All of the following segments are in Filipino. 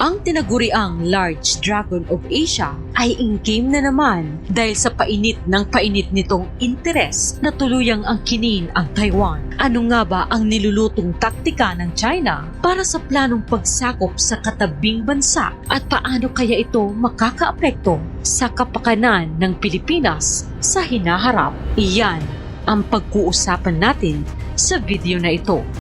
Ang tinaguriang Large Dragon of Asia ay in-game na naman dahil sa painit ng painit nitong interes na tuluyang ang kinin ang Taiwan. Ano nga ba ang nilulutong taktika ng China para sa planong pagsakop sa katabing bansa at paano kaya ito makakaapekto sa kapakanan ng Pilipinas sa hinaharap? Iyan ang pag-uusapan natin sa video na ito.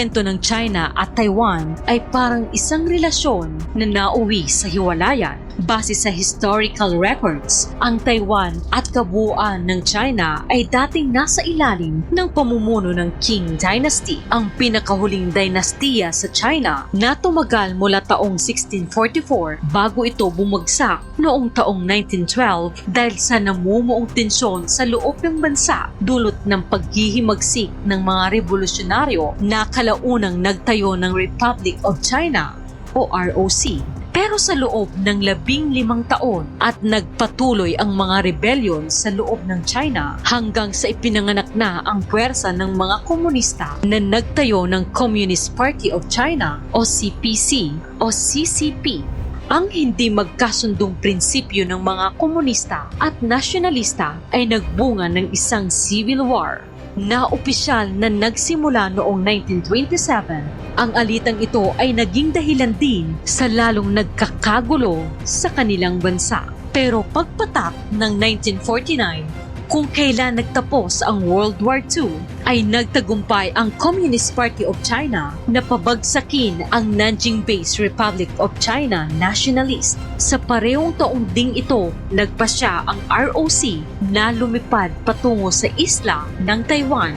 Kwento ng China at Taiwan ay parang isang relasyon na nauwi sa hiwalayan. Base sa historical records, ang Taiwan at kabuuan ng China ay dating nasa ilalim ng pamumuno ng Qing Dynasty, ang pinakahuling dinastiya sa China na tumagal mula taong 1644 bago ito bumagsak noong taong 1912 dahil sa namumuong tensyon sa loob ng bansa dulot ng paghihimagsik ng mga revolusyonaryo na kalaunang nagtayo ng Republic of China o ROC. Pero sa loob ng labing limang taon at nagpatuloy ang mga rebellion sa loob ng China hanggang sa ipinanganak na ang puwersa ng mga komunista na nagtayo ng Communist Party of China o CPC o CCP ang hindi magkasundong prinsipyo ng mga komunista at nasyonalista ay nagbunga ng isang civil war na opisyal na nagsimula noong 1927. Ang alitang ito ay naging dahilan din sa lalong nagkakagulo sa kanilang bansa. Pero pagpatak ng 1949, kung kailan nagtapos ang World War II, ay nagtagumpay ang Communist Party of China na pabagsakin ang Nanjing-based Republic of China nationalist. Sa parehong taong ding ito, nagpasya ang ROC na lumipad patungo sa isla ng Taiwan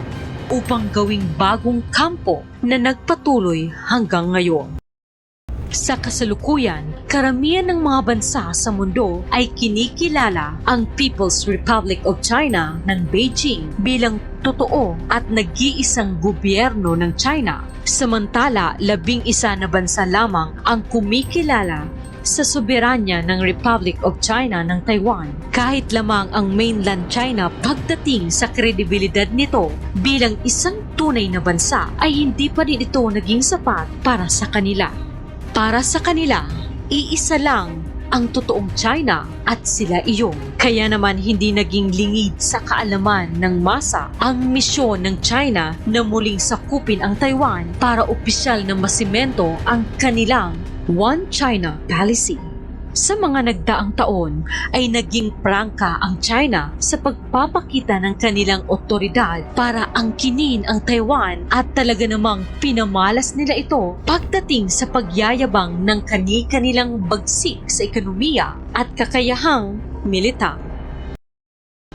upang gawing bagong kampo na nagpatuloy hanggang ngayon. Sa kasalukuyan, karamihan ng mga bansa sa mundo ay kinikilala ang People's Republic of China ng Beijing bilang totoo at nag-iisang gobyerno ng China. Samantala, labing isa na bansa lamang ang kumikilala sa soberanya ng Republic of China ng Taiwan. Kahit lamang ang mainland China pagdating sa kredibilidad nito bilang isang tunay na bansa ay hindi pa rin ito naging sapat para sa kanila. Para sa kanila, iisa lang ang totoong China at sila iyon. Kaya naman hindi naging lingid sa kaalaman ng masa ang misyon ng China na muling sakupin ang Taiwan para opisyal na masimento ang kanilang One China Policy. Sa mga nagdaang taon ay naging prangka ang China sa pagpapakita ng kanilang otoridad para angkinin ang Taiwan at talaga namang pinamalas nila ito pagdating sa pagyayabang ng kani-kanilang bagsik sa ekonomiya at kakayahang militar.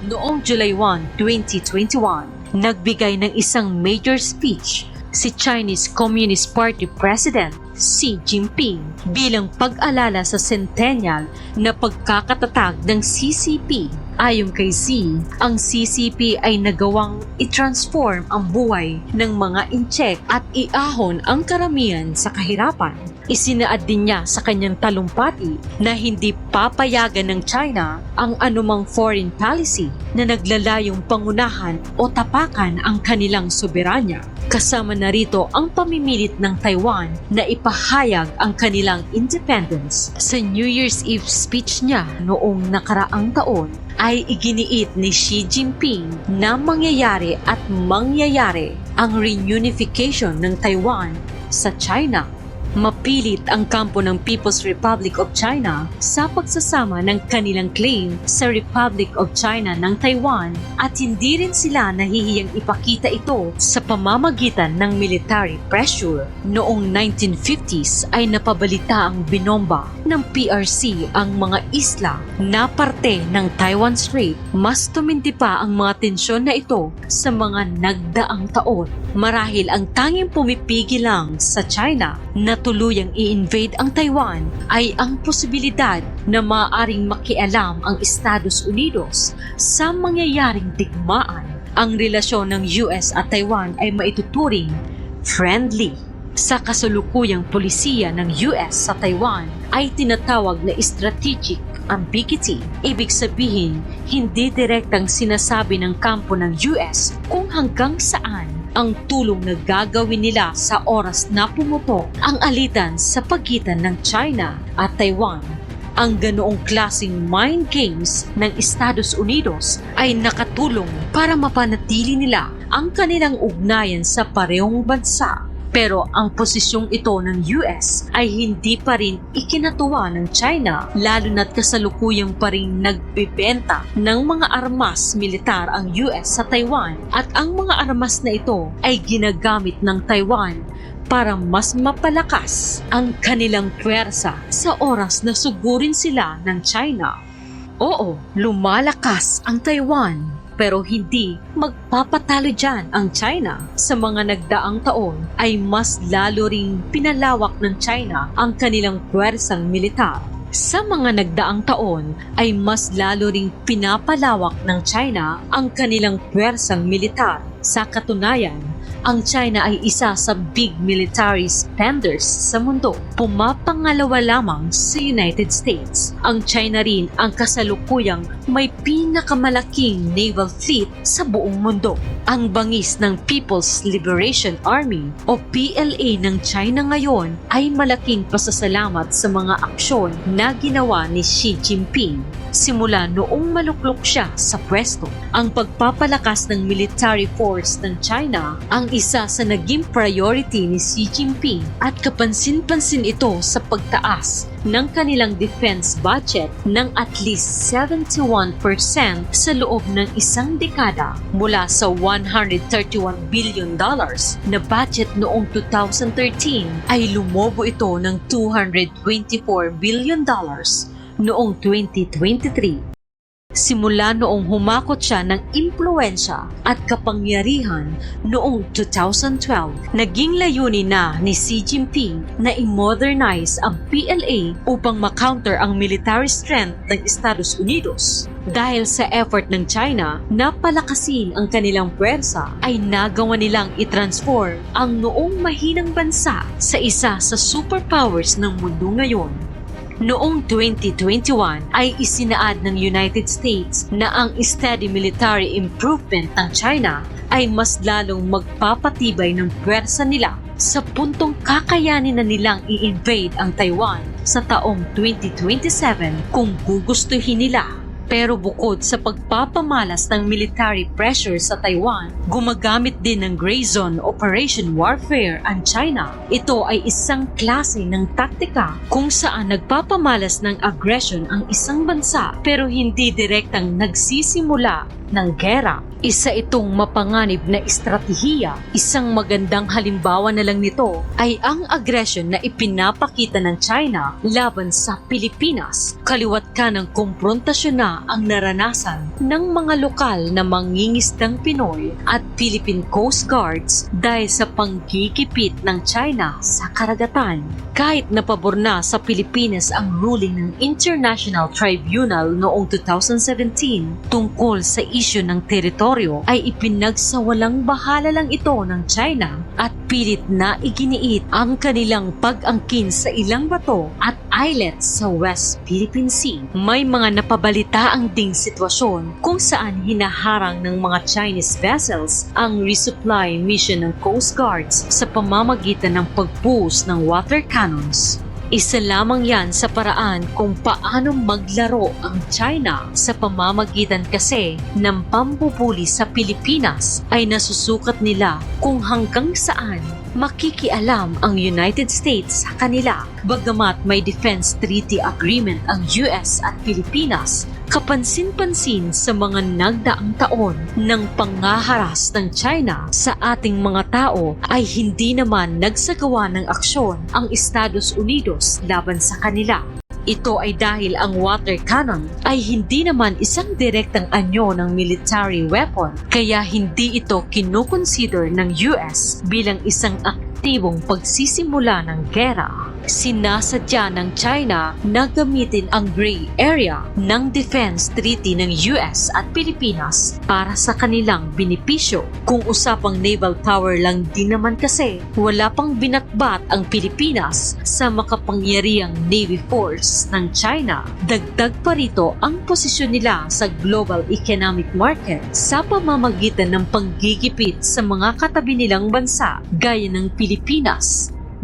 Noong July 1, 2021, nagbigay ng isang major speech si Chinese Communist Party President Xi Jinping bilang pag-alala sa centennial na pagkakatatag ng CCP. Ayon kay Xi, ang CCP ay nagawang i-transform ang buhay ng mga incheck at iahon ang karamihan sa kahirapan. Isinaad din niya sa kanyang talumpati na hindi papayagan ng China ang anumang foreign policy na naglalayong pangunahan o tapakan ang kanilang soberanya. Kasama na rito ang pamimilit ng Taiwan na ipahayag ang kanilang independence. Sa New Year's Eve speech niya noong nakaraang taon, ay iginiit ni Xi Jinping na mangyayari at mangyayari ang reunification ng Taiwan sa China mapilit ang kampo ng People's Republic of China sa pagsasama ng kanilang claim sa Republic of China ng Taiwan at hindi rin sila nahihiyang ipakita ito sa pamamagitan ng military pressure. Noong 1950s ay napabalita ang binomba ng PRC ang mga isla na parte ng Taiwan Strait. Mas tumindi pa ang mga tensyon na ito sa mga nagdaang taon Marahil ang tanging pumipigil lang sa China na tuluyang i-invade ang Taiwan ay ang posibilidad na maaaring makialam ang Estados Unidos sa mangyayaring digmaan. Ang relasyon ng US at Taiwan ay maituturing friendly. Sa kasalukuyang polisiya ng US sa Taiwan ay tinatawag na strategic ambiguity. Ibig sabihin, hindi direktang sinasabi ng kampo ng US kung hanggang saan ang tulong na gagawin nila sa oras na pumutok ang alitan sa pagitan ng China at Taiwan. Ang ganoong klasing mind games ng Estados Unidos ay nakatulong para mapanatili nila ang kanilang ugnayan sa parehong bansa. Pero ang posisyong ito ng US ay hindi pa rin ikinatuwa ng China lalo na't kasalukuyang pa rin nagbibenta ng mga armas militar ang US sa Taiwan at ang mga armas na ito ay ginagamit ng Taiwan para mas mapalakas ang kanilang puwersa sa oras na sugurin sila ng China. Oo, lumalakas ang Taiwan pero hindi magpapatalo dyan ang China. Sa mga nagdaang taon ay mas lalo ring pinalawak ng China ang kanilang puwersang militar. Sa mga nagdaang taon ay mas lalo ring pinapalawak ng China ang kanilang puwersang militar. Sa katunayan, ang China ay isa sa big military spenders sa mundo. Pumapangalawa lamang sa United States. Ang China rin ang kasalukuyang may pinakamalaking naval fleet sa buong mundo. Ang bangis ng People's Liberation Army o PLA ng China ngayon ay malaking pasasalamat sa mga aksyon na ginawa ni Xi Jinping simula noong maluklok siya sa pwesto. Ang pagpapalakas ng military force ng China ang isa sa naging priority ni Xi Jinping at kapansin-pansin ito sa pagtaas ng kanilang defense budget ng at least 71% sa loob ng isang dekada mula sa 131 billion dollars na budget noong 2013 ay lumobo ito ng 224 billion dollars noong 2023. Simula noong humakot siya ng impluensya at kapangyarihan noong 2012, naging layunin na ni Xi Jinping na i-modernize ang PLA upang makounter ang military strength ng Estados Unidos. Dahil sa effort ng China na palakasin ang kanilang puwersa, ay nagawa nilang i-transform ang noong mahinang bansa sa isa sa superpowers ng mundo ngayon. Noong 2021 ay isinaad ng United States na ang steady military improvement ng China ay mas lalong magpapatibay ng puwersa nila sa puntong kakayanin na nilang i-invade ang Taiwan sa taong 2027 kung gugustuhin nila. Pero bukod sa pagpapamalas ng military pressure sa Taiwan, gumagamit din ng gray zone operation warfare ang China. Ito ay isang klase ng taktika kung saan nagpapamalas ng aggression ang isang bansa pero hindi direktang nagsisimula ng gera. Isa itong mapanganib na estratehiya. Isang magandang halimbawa na lang nito ay ang aggression na ipinapakita ng China laban sa Pilipinas. Kaliwat ka ng komprontasyon na ang naranasan ng mga lokal na mangingisdang Pinoy at Philippine Coast Guards dahil sa panggigipit ng China sa karagatan. Kahit napabor na sa Pilipinas ang ruling ng International Tribunal noong 2017 tungkol sa isyu ng teritoryo ay ipinagsawalang bahala lang ito ng China at pilit na iginiit ang kanilang pag-angkin sa ilang bato at islets sa West Philippine Sea. May mga napabalitaang ding sitwasyon kung saan hinaharang ng mga Chinese vessels ang resupply mission ng Coast Guards sa pamamagitan ng pagbuhos ng water cannons. Isa lamang yan sa paraan kung paano maglaro ang China sa pamamagitan kasi ng pambubuli sa Pilipinas ay nasusukat nila kung hanggang saan makikialam ang United States sa kanila. Bagamat may defense treaty agreement ang US at Pilipinas, kapansin-pansin sa mga nagdaang taon ng pangaharas ng China sa ating mga tao ay hindi naman nagsagawa ng aksyon ang Estados Unidos laban sa kanila. Ito ay dahil ang water cannon ay hindi naman isang direktang anyo ng military weapon kaya hindi ito kinukonsider ng US bilang isang aktibong pagsisimula ng gera. Sinasadya ng China na gamitin ang gray area ng defense treaty ng US at Pilipinas para sa kanilang benepisyo. Kung usapang naval power lang din naman kasi, wala pang binatbat ang Pilipinas sa makapangyariang Navy Force ng China. Dagdag pa rito ang posisyon nila sa global economic market sa pamamagitan ng panggigipit sa mga katabi nilang bansa gaya ng Pilipinas,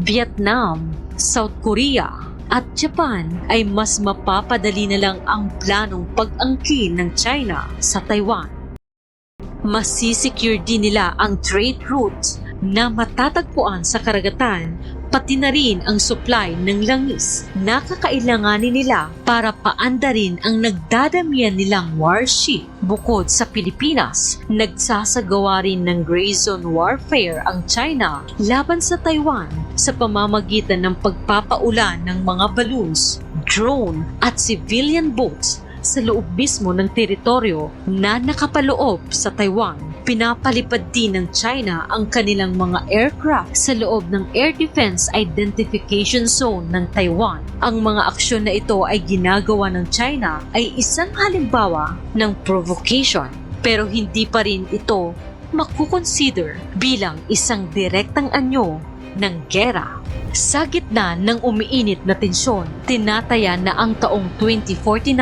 Vietnam, South Korea at Japan ay mas mapapadali na lang ang planong pag-angkin ng China sa Taiwan. Masisecure din nila ang trade routes na matatagpuan sa karagatan pati na rin ang supply ng langis na kakailanganin nila para paandarin ang nagdadamihan nilang warship. Bukod sa Pilipinas, nagsasagawa rin ng gray zone warfare ang China laban sa Taiwan sa pamamagitan ng pagpapaulan ng mga balloons, drone at civilian boats sa loob mismo ng teritoryo na nakapaloob sa Taiwan. Pinapalipad din ng China ang kanilang mga aircraft sa loob ng Air Defense Identification Zone ng Taiwan. Ang mga aksyon na ito ay ginagawa ng China ay isang halimbawa ng provocation pero hindi pa rin ito makukonsider bilang isang direktang anyo ng gera. Sa gitna ng umiinit na tensyon, tinataya na ang taong 2049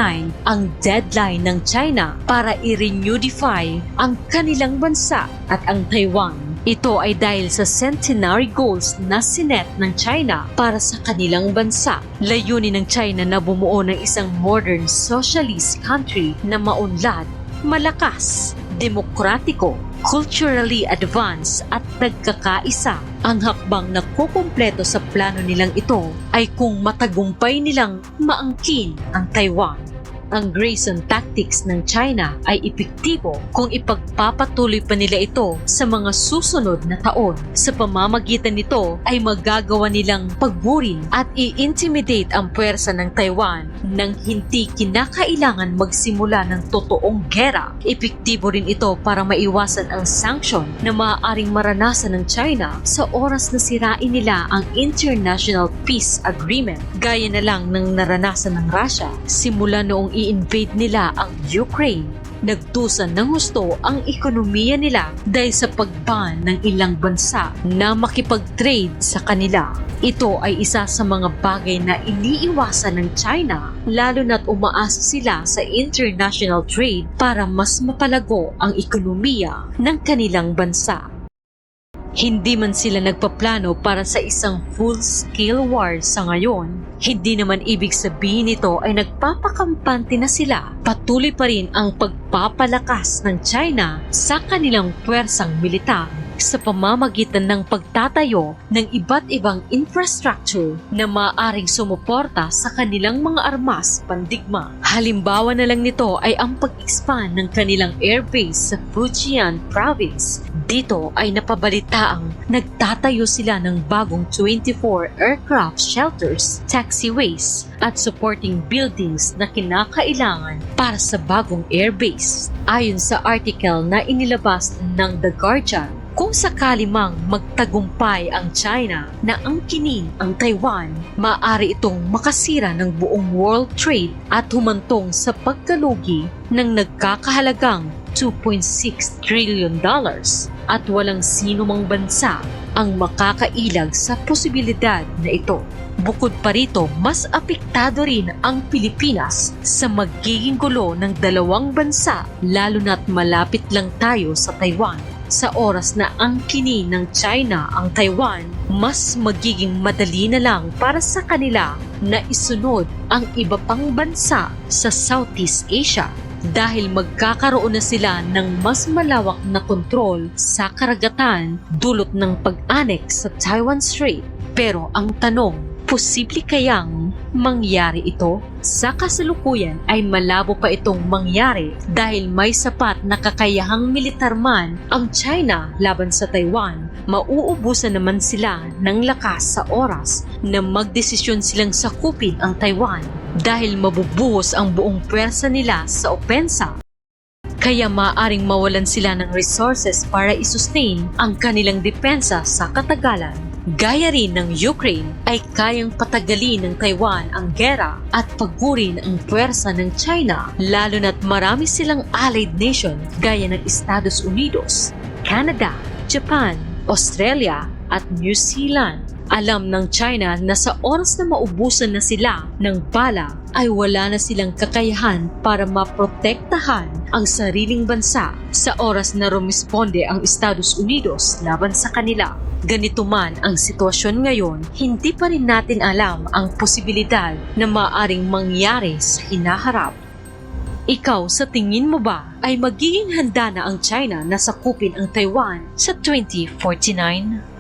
ang deadline ng China para i-renewify ang kanilang bansa at ang Taiwan. Ito ay dahil sa centenary goals na sinet ng China para sa kanilang bansa. Layunin ng China na bumuo ng isang modern socialist country na maunlad, malakas, demokratiko, culturally advanced at nagkakaisa. Ang hakbang na kukumpleto sa plano nilang ito ay kung matagumpay nilang maangkin ang Taiwan. Ang Grayson tactics ng China ay epektibo kung ipagpapatuloy pa nila ito sa mga susunod na taon. Sa pamamagitan nito ay magagawa nilang pagburin at i-intimidate ang puwersa ng Taiwan nang hindi kinakailangan magsimula ng totoong gera. Epektibo rin ito para maiwasan ang sanction na maaaring maranasan ng China sa oras na sirain nila ang International Peace Agreement. Gaya na lang ng naranasan ng Russia simula noong i-invade nila ang Ukraine. Nagtusan ng gusto ang ekonomiya nila dahil sa pagban ng ilang bansa na makipag-trade sa kanila. Ito ay isa sa mga bagay na iniiwasan ng China lalo na't umaasa sila sa international trade para mas mapalago ang ekonomiya ng kanilang bansa. Hindi man sila nagpaplano para sa isang full-scale war sa ngayon. Hindi naman ibig sabihin nito ay nagpapakampante na sila. Patuloy pa rin ang pagpapalakas ng China sa kanilang puwersang militar sa pamamagitan ng pagtatayo ng iba't ibang infrastructure na maaaring sumuporta sa kanilang mga armas pandigma. Halimbawa na lang nito ay ang pag-expand ng kanilang airbase sa Fujian province. Dito ay napabalitaang nagtatayo sila ng bagong 24 aircraft shelters, taxiways, at supporting buildings na kinakailangan para sa bagong airbase. Ayon sa article na inilabas ng The Guardian, kung sakali mang magtagumpay ang China na angkinin ang Taiwan, maaari itong makasira ng buong world trade at humantong sa pagkalugi ng nagkakahalagang 2.6 trillion dollars at walang sino mang bansa ang makakailag sa posibilidad na ito. Bukod pa rito, mas apektado rin ang Pilipinas sa magiging gulo ng dalawang bansa lalo na't malapit lang tayo sa Taiwan sa oras na angkinin ng China ang Taiwan, mas magiging madali na lang para sa kanila na isunod ang iba pang bansa sa Southeast Asia dahil magkakaroon na sila ng mas malawak na kontrol sa karagatan dulot ng pag-annex sa Taiwan Strait. Pero ang tanong, posible kayang mangyari ito? Sa kasalukuyan ay malabo pa itong mangyari dahil may sapat na kakayahang militar man ang China laban sa Taiwan. Mauubusan naman sila ng lakas sa oras na magdesisyon silang sakupin ang Taiwan dahil mabubuhos ang buong pwersa nila sa opensa. Kaya maaring mawalan sila ng resources para isustain ang kanilang depensa sa katagalan. Gaya rin ng Ukraine ay kayang patagalin ng Taiwan ang gera at pagurin ang puwersa ng China lalo na't marami silang allied nation gaya ng Estados Unidos, Canada, Japan, Australia at New Zealand. Alam ng China na sa oras na maubusan na sila ng bala ay wala na silang kakayahan para maprotektahan ang sariling bansa sa oras na rumisponde ang Estados Unidos laban sa kanila. Ganito man ang sitwasyon ngayon, hindi pa rin natin alam ang posibilidad na maaring mangyari sa hinaharap. Ikaw sa tingin mo ba ay magiging handa na ang China na sakupin ang Taiwan sa 2049?